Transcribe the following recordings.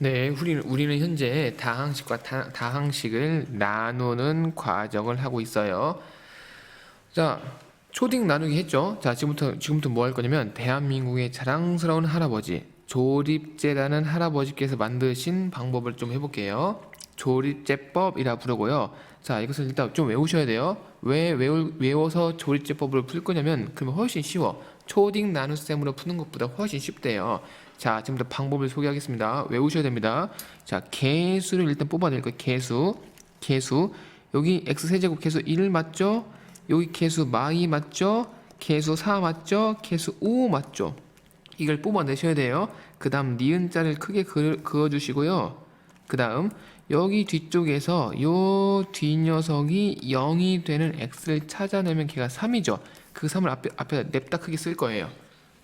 네, 우리는, 우리는 현재 다항식과 다, 다항식을 나누는 과정을 하고 있어요. 자, 초딩 나누기 했죠. 자, 지금부터 지금부터 뭐 할 거냐면 대한민국의 자랑스러운 할아버지 조립제라는 할아버지께서 만드신 방법을 좀 해볼게요. 조립제법이라 부르고요. 자, 이것을 일단 좀 외우셔야 돼요. 왜 외울, 외워 서 조립제법을 풀 거냐면 그러면 훨씬 쉬워. 초딩 나눗셈으로 푸는 것보다 훨씬 쉽대요. 자, 지금부터 방법을 소개하겠습니다. 외우셔야 됩니다. 자, 개수를 일단 뽑아낼 거예요. 개수, 개수. 여기 x 세제곱 개수 1 맞죠? 여기 개수 마이 맞죠? 개수 4 맞죠? 개수 5 맞죠? 이걸 뽑아내셔야 돼요. 그 다음 니은자를 크게 그, 그어주시고요. 그 다음 여기 뒤쪽에서 요 뒷녀석이 0이 되는 x를 찾아내면 걔가 3이죠. 그 3을 앞에, 앞에 냅다 크게 쓸 거예요.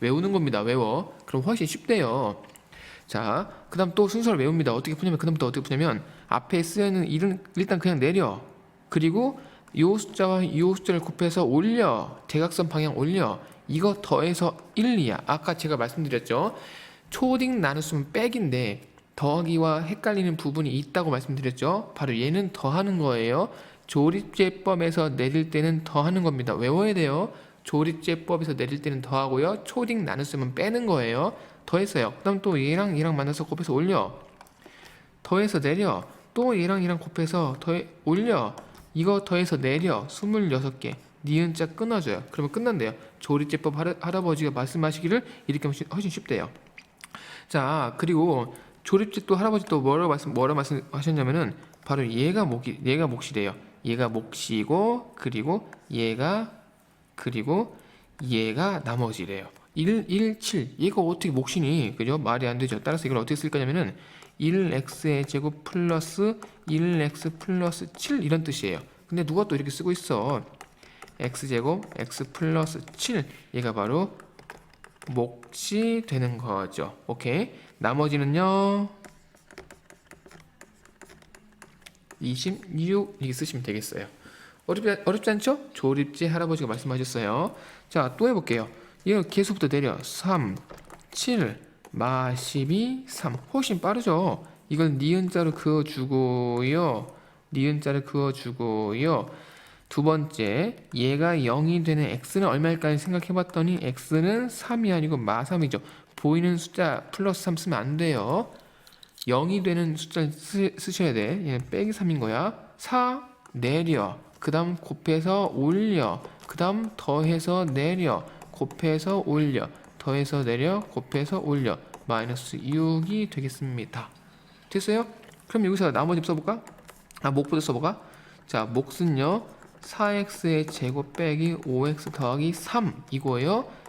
외우는 겁니다. 외워. 그럼 훨씬 쉽대요. 자, 그 다음 또 순서를 외웁니다. 어떻게 푸냐면, 그 다음부터 어떻게 푸냐면, 앞에 쓰여있는 일은 일단 그냥 내려. 그리고 요 숫자와 요 숫자를 곱해서 올려. 대각선 방향 올려. 이거 더해서 1, 2야. 아까 제가 말씀드렸죠. 초딩 나눗수는 백인데, 더하기와 헷갈리는 부분이 있다고 말씀드렸죠. 바로 얘는 더하는 거예요. 조립제법에서 내릴 때는 더하는 겁니다. 외워야 돼요. 조립제법에서 내릴 때는 더하고요. 초딩 나눗수면 빼는 거예요. 더했어요. 그 다음 또 얘랑 얘랑 만나서 곱해서 올려. 더해서 내려. 또 얘랑 얘랑 곱해서 더해 올려. 이거 더해서 내려. 26개. 니은자 끊어줘요. 그러면 끝난대요. 조립제법 할아, 할아버지가 말씀하시기를 이렇게 하면 훨씬 쉽대요. 자, 그리고 조립제 또 할아버지 또 뭐라고 말씀 뭐라고 말씀하셨냐면은 바로 얘가 목이 얘가 몫이래요. 얘가 몫이고 그리고 얘가 그리고 얘가 나머지래요. 1, 1, 7. 얘가 어떻게 몫이니? 그죠? 말이 안 되죠. 따라서 이걸 어떻게 쓸 거냐면은 1x의 제곱 플러스 1x 플러스 7 이런 뜻이에요. 근데 누가 또 이렇게 쓰고 있어? x제곱 x 플러스 7 얘가 바로 몫이 되는 거죠. 오케이. 나머지는요. 26 이렇게 쓰시면 되겠어요. 어렵지, 어렵지 않죠? 조립제 할아버지가 말씀하셨어요. 자, 또 해볼게요. 이거 계수부터 내려. 3, 7, 마 12, 3. 훨씬 빠르죠? 이걸 니은자로 그어주고요. 니은자를 그어주고요. 두 번째, 얘가 0이 되는 x는 얼마일까 생각해봤더니 x는 3이 아니고 마 3이죠. 보이는 숫자 플러스 3 쓰면 안 돼요. 0이 되는 숫자를 쓰, 쓰셔야 돼. 얘는 빼기 3인 거야. 4 내려. 그 다음 곱해서 올려. 그 다음 더해서 내려. 곱해서 올려. 더해서 내려. 곱해서 올려. 마이너스 6이 되겠습니다. 됐어요? 그럼 여기서 나머지 써볼까? 아, 목부터 써볼까? 자, 몫은요. 4x의 제곱 빼기 5x 더하기 3 이거예요.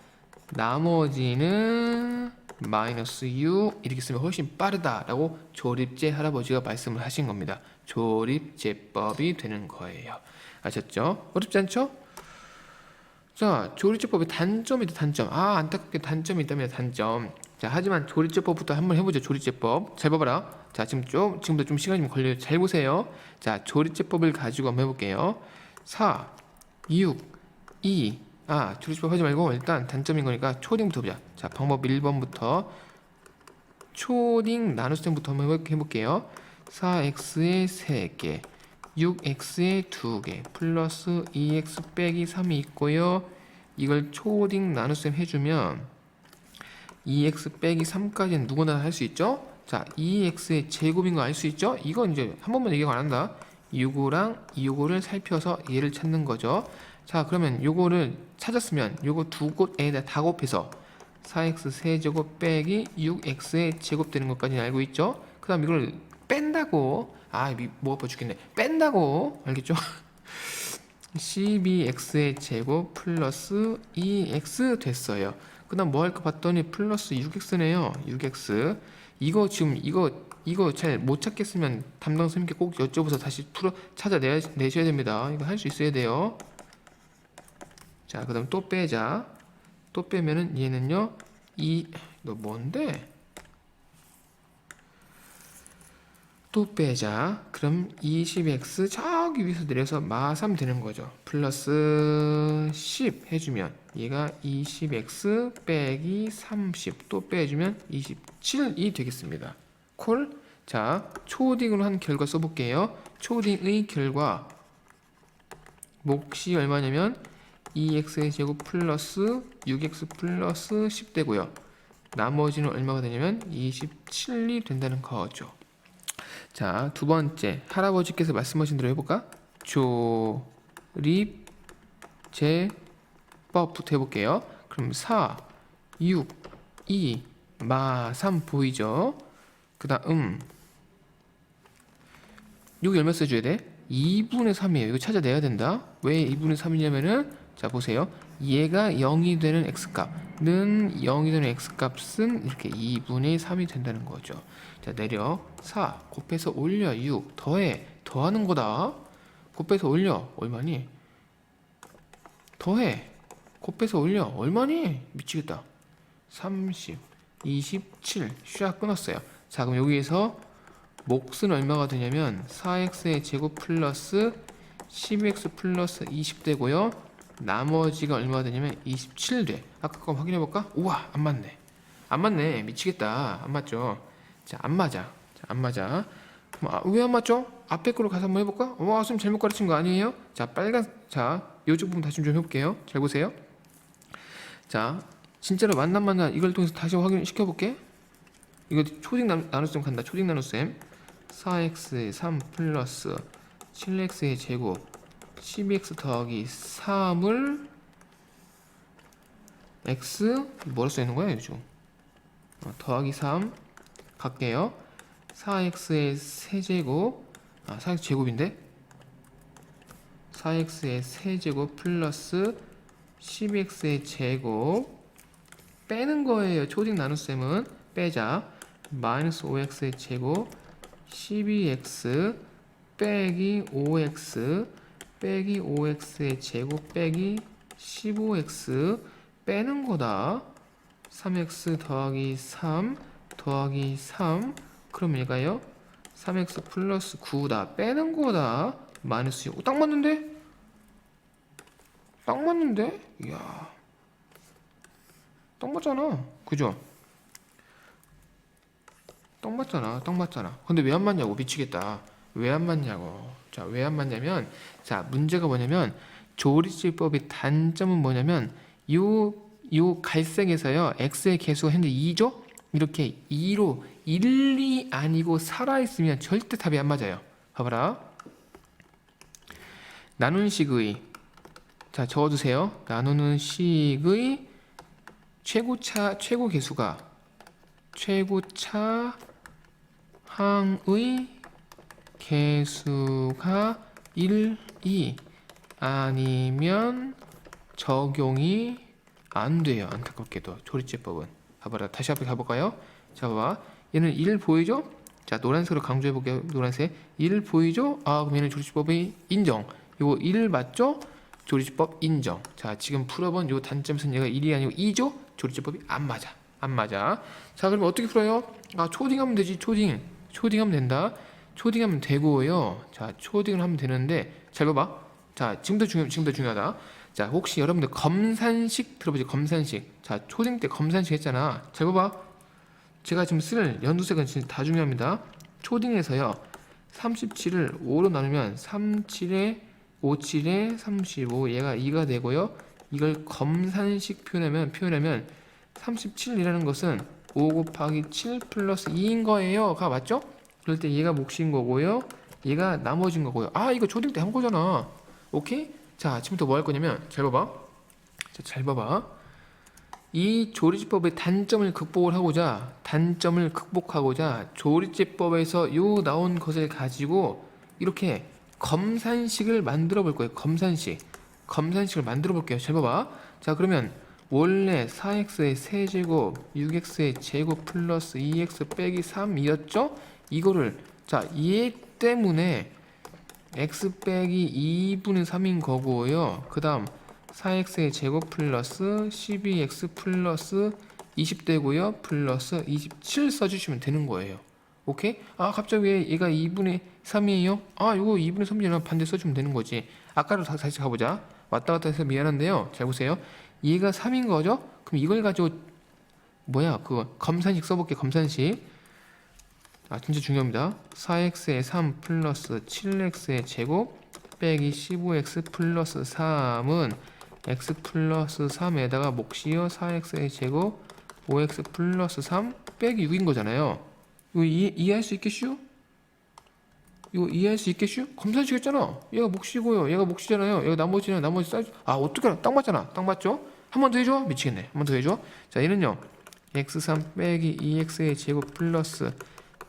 나머지는 마이너스 6 이렇게 쓰면 훨씬 빠르다라고 조립제 할아버지가 말씀을 하신 겁니다. 조립제법이 되는 거예요. 아셨죠? 어렵지 않죠? 자, 조립제법의 단점이다 단점. 아, 안타깝게 단점이 있다면 단점. 자, 하지만 조립제법부터 한번 해보죠. 조립제법. 잘 봐봐라. 자, 지금 좀 지금부터 좀 시간이 좀 걸려요. 잘 보세요. 자, 조립제법을 가지고 한번 해볼게요. 4, 6, 2. 아, 조립제법 하지 말고 일단 단점인 거니까 초딩부터 보자. 자, 방법 1번부터 초딩 나눗셈부터 한번 해볼게요. 4x의 3개, 6x의 2개, 플러스 2x 빼기 3이 있고요. 이걸 초딩 나눗셈 해주면 2x 빼기 3까지는 누구나 할 수 있죠? 자, 2x의 제곱인 거 알 수 있죠? 이건 이제 한 번만 얘기가 안 한다. 요거랑 요거를 살펴서 얘를 찾는 거죠. 자, 그러면 요거를 찾았으면 요거 두 곳에다 다 곱해서 4x 세제곱 빼기 6x의 제곱 되는 것까지 알고 있죠? 그 다음 이걸 뺀다고 아, 뭐 아파 죽겠네. 뺀다고 알겠죠? 12x의 제곱 플러스 2x 됐어요. 그 다음 뭐 할까 봤더니 플러스 6x네요. 6x 이거 지금 이거 이거 잘 못 찾겠으면 담당 선생님께 꼭 여쭤보서 다시 풀어 찾아내 내셔야 됩니다. 이거 할 수 있어야 돼요. 자, 그 다음 또 빼자. 또 빼면은 얘는요. 이 너 뭔데? 또 빼자. 그럼 20x 저기 위에서 내려서 마3 되는 거죠. 플러스 10 해주면 얘가 20x 빼기 30 또 빼주면 27이 되겠습니다. 콜. 자, 초딩으로 한 결과 써볼게요. 초딩의 결과 몫이 얼마냐면 2x의 제곱 플러스 6x 플러스 10되고요. 나머지는 얼마가 되냐면 27이 된다는 거죠. 자, 두 번째 할아버지께서 말씀하신 대로 해볼까? 조립 제법부터 해볼게요. 그럼 4, 6, 2, 마, 3 보이죠? 그 다음 여기 얼마 써줘야 돼? 2분의 3이에요. 이거 찾아내야 된다. 왜 2분의 3이냐면은 자 보세요. 얘가 0이 되는 x값는 0이 되는 x값은 이렇게 2분의 3이 된다는 거죠. 자 내려 4 곱해서 올려 6 더해 더하는 거다. 곱해서 올려 얼마니? 더해 곱해서 올려 얼마니? 미치겠다. 30 27 슈아 끊었어요. 자 그럼 여기에서 몫은 얼마가 되냐면 4x의 제곱 플러스 12x 플러스 20 되고요. 나머지가 얼마가 되냐면 27 돼. 아까 거 확인해 볼까? 우와 안 맞네. 안 맞네. 미치겠다. 안 맞죠? 자 안 맞아. 자, 안 맞아. 아, 왜안 맞죠? 앞에 거로 가서 한번 해볼까? 와 선생님 잘못 가르친 거 아니에요? 자 빨간 자 요쪽 부분 다시 좀 해볼게요. 잘 보세요. 자 진짜로 맞나 맞나 이걸 통해서 다시 확인시켜 볼게. 이거 초딩 나- 나눗셈 간다. 초딩 나눗셈. 4x의 3 플러스 7x의 제곱 12x 더하기 3을 x 뭐라 써 있는 거야 요즘 어, 더하기 3 갈게요. 4x의 세제곱 아 4x 제곱인데? 4x의 세제곱 플러스 12x의 제곱. 빼는 거예요. 초딩 나눗셈은. 빼자. 마이너스 5x의 제곱 12x 빼기 5x 빼기 5x의 제곱 빼기 15x 빼는 거다. 3x 더하기 3 더하기 3 그럼 얘가요? 3x 플러스 9다. 빼는 거다. 마이너스 6. 딱 맞는데? 딱 맞는데? 이야. 딱 맞잖아. 그죠? 딱 맞잖아. 딱 맞잖아. 근데 왜 안 맞냐고 미치겠다. 왜 안 맞냐고. 자, 왜 안 맞냐면 자, 문제가 뭐냐면 조리지법의 단점은 뭐냐면 요 요 갈색에서요. x의 개수가 현재 2죠? 이렇게 2로 1이 아니고 살아 있으면 절대 답이 안 맞아요. 봐봐라. 나눈 식의 자, 적어 주세요. 나누는 식의 최고차 최고 개수가 최고차 항의 개수가 1, 2 아니면 적용이 안 돼요. 안타깝게도 조리제법은. 봐봐라. 다시 한번 가볼까요? 자, 봐봐. 얘는 1 보이죠? 자, 노란색으로 강조해 볼게요. 노란색. 1 보이죠? 아, 그럼 얘는 조리제법이 인정. 이거 1 맞죠? 조리제법 인정. 자, 지금 풀어본 요 단점에서는 얘가 1이 아니고 2죠? 조리제법이 안 맞아. 안 맞아. 자, 그럼 어떻게 풀어요? 아, 초딩하면 되지. 초딩. 초딩하면 된다. 초딩하면 되고요. 자, 초딩을 하면 되는데 잘 봐봐. 자, 지금도 중요, 지금도 중요하다. 자, 혹시 여러분들 검산식 들어보죠? 검산식. 자, 초딩 때 검산식 했잖아. 잘 봐봐. 제가 지금 쓸 연두색은 진짜 다 중요합니다. 초딩에서요. 37을 5로 나누면 37에 57에 35 얘가 2가 되고요. 이걸 검산식 표현하면 표현하면 37이라는 것은 5 곱하기 7 플러스 2인 거예요가 맞죠? 그럴 때 얘가 몫인 거고요. 얘가 나머진 거고요. 아 이거 초딩 때 한 거잖아. 오케이? 자 지금부터 뭐 할 거냐면 잘 봐봐. 자, 잘 봐봐. 이 조리제법의 단점을 극복을 하고자 단점을 극복하고자 조리제법에서 요 나온 것을 가지고 이렇게 검산식을 만들어 볼 거예요. 검산식. 검산식을 만들어 볼게요. 잘 봐봐. 자 그러면 원래 4x의 세제곱 6x의 제곱 플러스 2x 빼기 3이었죠? 이거를 자얘 때문에 x 빼기 2분의 3인 거고요. 그 다음 4x의 제곱 플러스 12x 플러스 20 되고요. 플러스 27 써주시면 되는 거예요. 오케이? 아 갑자기 왜 얘가 2분의 3이에요? 아 이거 2분의 3이랑 반대 써주면 되는 거지. 아까로 다- 다시 가보자. 왔다 갔다 해서 미안한데요. 잘 보세요. 얘가 3인 거죠? 그럼 이걸 가지고 뭐야 그거 검산식 써볼게 검산식 아 진짜 중요합니다. 4x의 3 플러스 7x의 제곱 빼기 15x 플러스 3은 x 플러스 3에다가 몫이요 4x의 제곱 5x 플러스 3 빼기 6인 거잖아요. 이거 이해, 이해할 수 있겠슈? 이거 이해할 수 있겠슈? 검사하시겠잖아. 얘가 몫이고요. 얘가 몫이잖아요. 얘가 나머지는 나머지 사이즈. 아 어떻게 알아? 딱 맞잖아. 딱 맞죠? 한 번 더 해줘. 미치겠네. 한 번 더 해줘. 자 얘는요. x3 빼기 2x의 제곱 플러스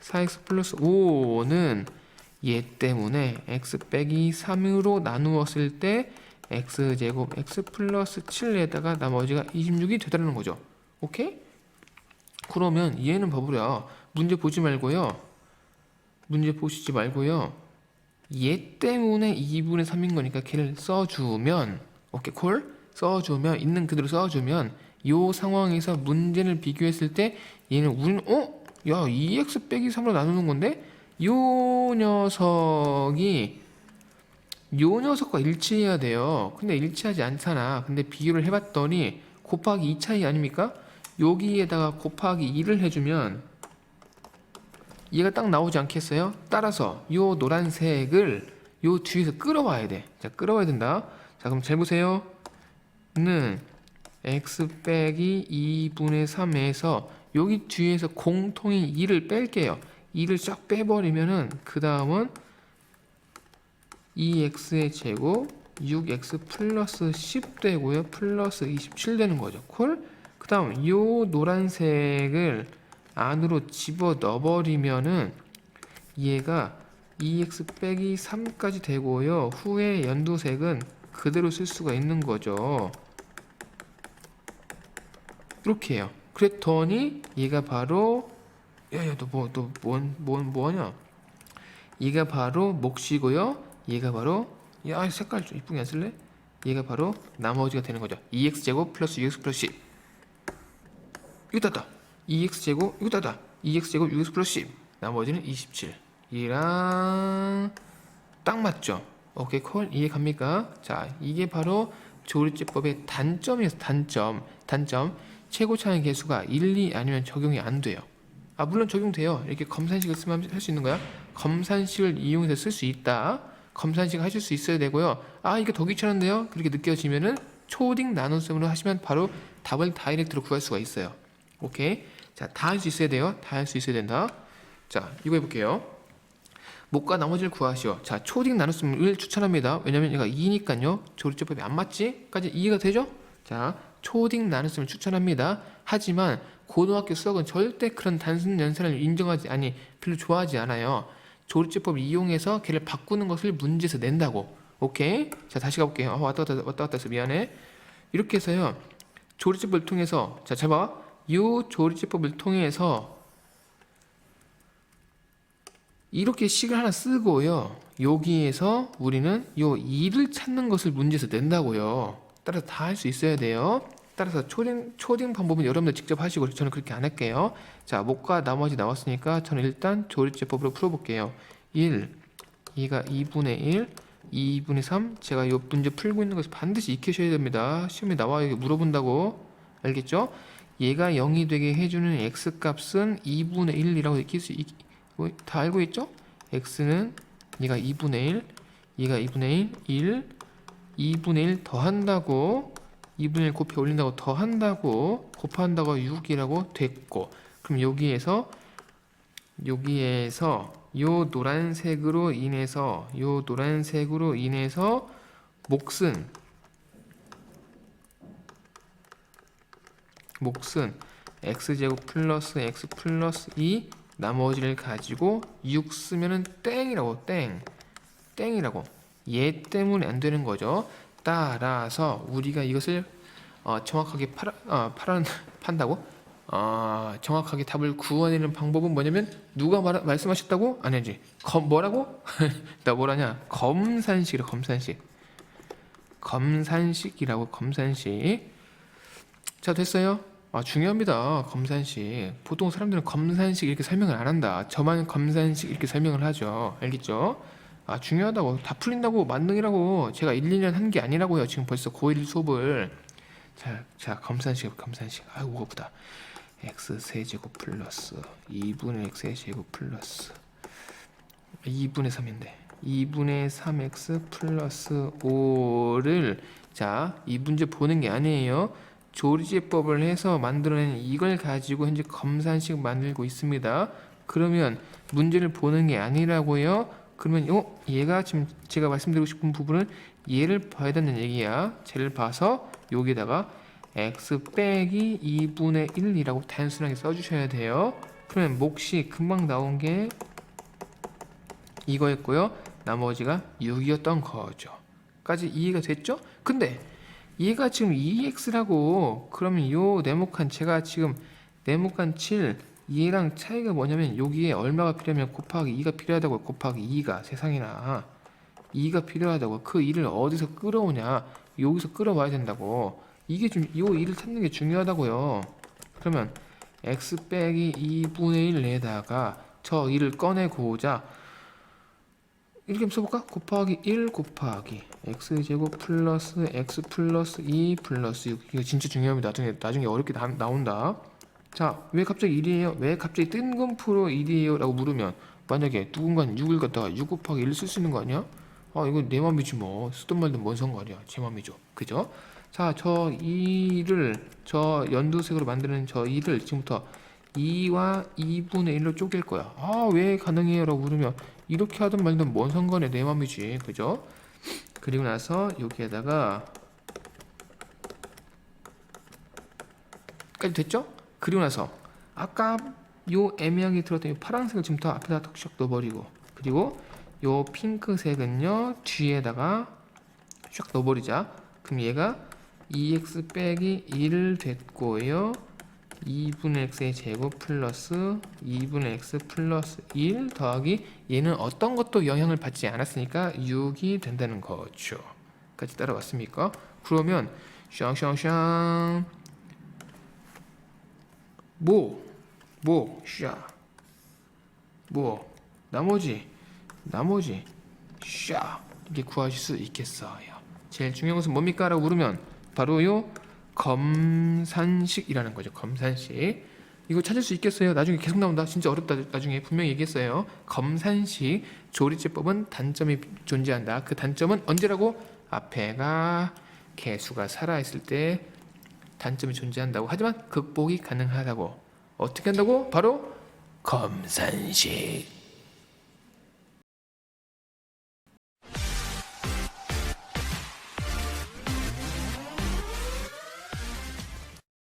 4x 플러스 5는 얘 때문에 x 빼기 3으로 나누었을 때 x 제곱 x 플러스 7에다가 나머지가 26이 되더라는 거죠. 오케이? 그러면 얘는 봐보랴. 문제 보지 말고요. 문제 보시지 말고요. 얘 때문에 2분의 3인 거니까 걔를 써주면 오케이 콜 써주면 있는 그대로 써주면 요 상황에서 문제를 비교했을 때 얘는 우리는 어? 야 2x 빼기 3으로 나누는 건데 요 녀석이 요 녀석과 일치해야 돼요. 근데 일치하지 않잖아. 근데 비교를 해봤더니 곱하기 2 차이 아닙니까? 여기에다가 곱하기 2를 해주면 얘가 딱 나오지 않겠어요? 따라서 요 노란색을 요 뒤에서 끌어와야 돼. 자, 끌어와야 된다. 자, 그럼 잘 보세요. 는 x 빼기 2분의 3에서 여기 뒤에서 공통인 2를 뺄게요. 2를 쫙 빼버리면은 그 다음은 2x의 제곱 6x 플러스 10 되고요. 플러스 27 되는 거죠. 콜? 그 다음 요 노란색을 안으로 집어 넣어버리면은 얘가 2x 빼기 3까지 되고요. 후에 연두색은 그대로 쓸 수가 있는 거죠. 이렇게 해요. 그랬더니 얘가 바로 야야 너뭐너뭔뭔 뭐냐? 얘가 바로 몫이고요. 얘가 바로 야 색깔 좀 이쁘게 안 쓸래? 얘가 바로 나머지가 되는 거죠. 2x 제곱 플러스 6x 플러스 10 이거 땄다. 2x 제곱 이거 땄다. 2x 제곱 6x 플러스 10 나머지는 27 얘랑 딱 맞죠? 오케이 콜 이해 갑니까? 자 이게 바로 조리제법의 단점이에요. 단점 단점 최고 차의 개수가 1, 2 아니면 적용이 안 돼요. 아 물론 적용돼요. 이렇게 검산식을 쓰면 할 수 있는 거야. 검산식을 이용해서 쓸 수 있다. 검산식 하실 수 있어야 되고요. 아 이게 더 귀찮은데요. 그렇게 느껴지면은 초딩 나눗셈으로 하시면 바로 답을 다이렉트로 구할 수가 있어요. 오케이. 자, 다 할 수 있어야 돼요. 다 할 수 있어야 된다. 자, 이거 해볼게요. 목과 나머지를 구하시오. 자, 초딩 나눗셈을 추천합니다. 왜냐면 얘가 2니까요. 조리제법이 안 맞지? 까지 이해가 되죠? 자, 초딩 나눗셈을 추천합니다. 하지만 고등학교 수학은 절대 그런 단순 연산을 인정하지 아니 별로 좋아하지 않아요. 조리제법 이용해서 걔를 바꾸는 것을 문제에서 낸다고. 오케이? 자, 다시 가볼게요. 어, 왔다 갔다 왔다 갔다 해서 미안해. 이렇게 해서요. 조리제법을 통해서 자, 잘 봐. 요 조리제법을 통해서 이렇게 식을 하나 쓰고요. 여기에서 우리는 요 2를 찾는 것을 문제에서 낸다고요. 따라서 다 할 수 있어야 돼요. 따라서 초딩, 초딩 방법은 여러분들 직접 하시고 저는 그렇게 안 할게요. 자, 목과 나머지 나왔으니까 저는 일단 조리제법으로 풀어볼게요. 1, 2가 2분의 1, 2분의 3. 제가 요 문제 풀고 있는 것을 반드시 익히셔야 됩니다. 시험에 나와요. 물어본다고. 알겠죠? 얘가 0이 되게 해주는 x 값은 2분의 1이라고 익힐 수 있, 뭐다 알고 있죠? x는 얘가 2분의 1, 얘가 2분의 1, 1, 2분의 1 더한다고 2분의 1 곱해 올린다고 더한다고 곱한다고 6이라고 됐고 그럼 여기에서 여기에서 요 노란색으로 인해서 요 노란색으로 인해서 몫은 몫은 x제곱 플러스 x 플러스 2 나머지를 가지고 6 쓰면은 땡이라고 땡 땡이라고. 얘 때문에 안 되는 거죠 따라서 우리가 이것을 어, 정확하게 팔아, 어, 팔아, 판다고? 어, 정확하게 답을 구해내는 방법은 뭐냐면 누가 말, 말씀하셨다고? 아니지. 검 뭐라고? 나 뭐라냐? 검산식이라 검산식. 검산식이라고 검산식. 자 됐어요. 아 중요합니다. 검산식. 보통 사람들은 검산식 이렇게 설명을 안 한다. 저만 검산식 이렇게 설명을 하죠. 알겠죠 아 중요하다고 다 풀린다고 만능이라고 제가 1, 2년 한 게 아니라고요 지금 벌써 고1 수업을 자, 자 검산식 검산식 아이고 무겁다 x 세제곱 플러스 2분의 x의 제곱 플러스 2분의 3인데 2분의 3x 플러스 5를 자, 이 문제 보는 게 아니에요. 조리제법을 해서 만들어낸 이걸 가지고 현재 검산식 만들고 있습니다. 그러면 문제를 보는 게 아니라고요. 그러면 요 얘가 지금 제가 말씀드리고 싶은 부분은 얘를 봐야 된다는 얘기야. 쟤를 봐서 여기다가 x 빼기 2분의 1이라고 단순하게 써주셔야 돼요. 그러면 몫이 금방 나온 게 이거였고요. 나머지가 6이었던 거죠. 까지 이해가 됐죠? 근데 얘가 지금 2x라고 그러면 요 네모칸 제가 지금 네모칸 7 얘랑 차이가 뭐냐면 여기에 얼마가 필요하면 곱하기 2가 필요하다고 곱하기 2가 세상에나 2가 필요하다고 그 2를 어디서 끌어오냐 여기서 끌어와야 된다고. 이게 좀 요 2를 찾는 게 중요하다고요. 그러면 x 빼기 2분의 1 내다가 저 2를 꺼내고자 이렇게 써볼까? 곱하기 1 곱하기 x제곱 플러스 x 플러스 2 플러스 6 이거 진짜 중요합니다. 나중에, 나중에 어렵게 나, 나온다 자 왜 갑자기 1이에요? 왜 갑자기 뜬금포로 1이에요? 라고 물으면 만약에 누군가는 6을 갖다가 6 곱하기 1을 쓸수 있는 거 아니야? 아 이거 내 맘이지 뭐 쓰던 말든 뭔 상관이야 제 맘이죠 그죠? 자 저 2를 저 연두색으로 만드는 저 2를 지금부터 2와 2분의 1로 쪼갤 거야 아 왜 가능해요? 라고 물으면 이렇게 하든 말든 뭔 상관이야 내 맘이지 그죠? 그리고 나서 여기에다가 까지 됐죠? 그리고 나서 아까 요 애매하게 들었던 이 파란색을 지금 더 앞에다 턱샥 넣어버리고 그리고 요 핑크색은요 뒤에다가 샥 넣어버리자 그럼 얘가 2x 빼기 1 됐고요 2분의 x의 제곱 플러스 2분의 x 플러스 1 더하기 얘는 어떤 것도 영향을 받지 않았으니까 6이 된다는 거죠. 까지 따라왔습니까? 그러면 샹샹샹 뭐, 뭐, 샤, 뭐, 나머지, 나머지, 샤 이게 구하실 수 있겠어요. 제일 중요한 것은 뭡니까? 라고 물으면 바로 요 검산식이라는 거죠. 검산식. 이거 찾을 수 있겠어요? 나중에 계속 나온다. 진짜 어렵다. 나중에 분명히 얘기했어요. 검산식 조리제법은 단점이 존재한다. 그 단점은 언제라고? 앞에가 개수가 살아 있을 때 단점이 존재한다고. 하지만 극복이 가능하다고. 어떻게 한다고? 바로 검산식.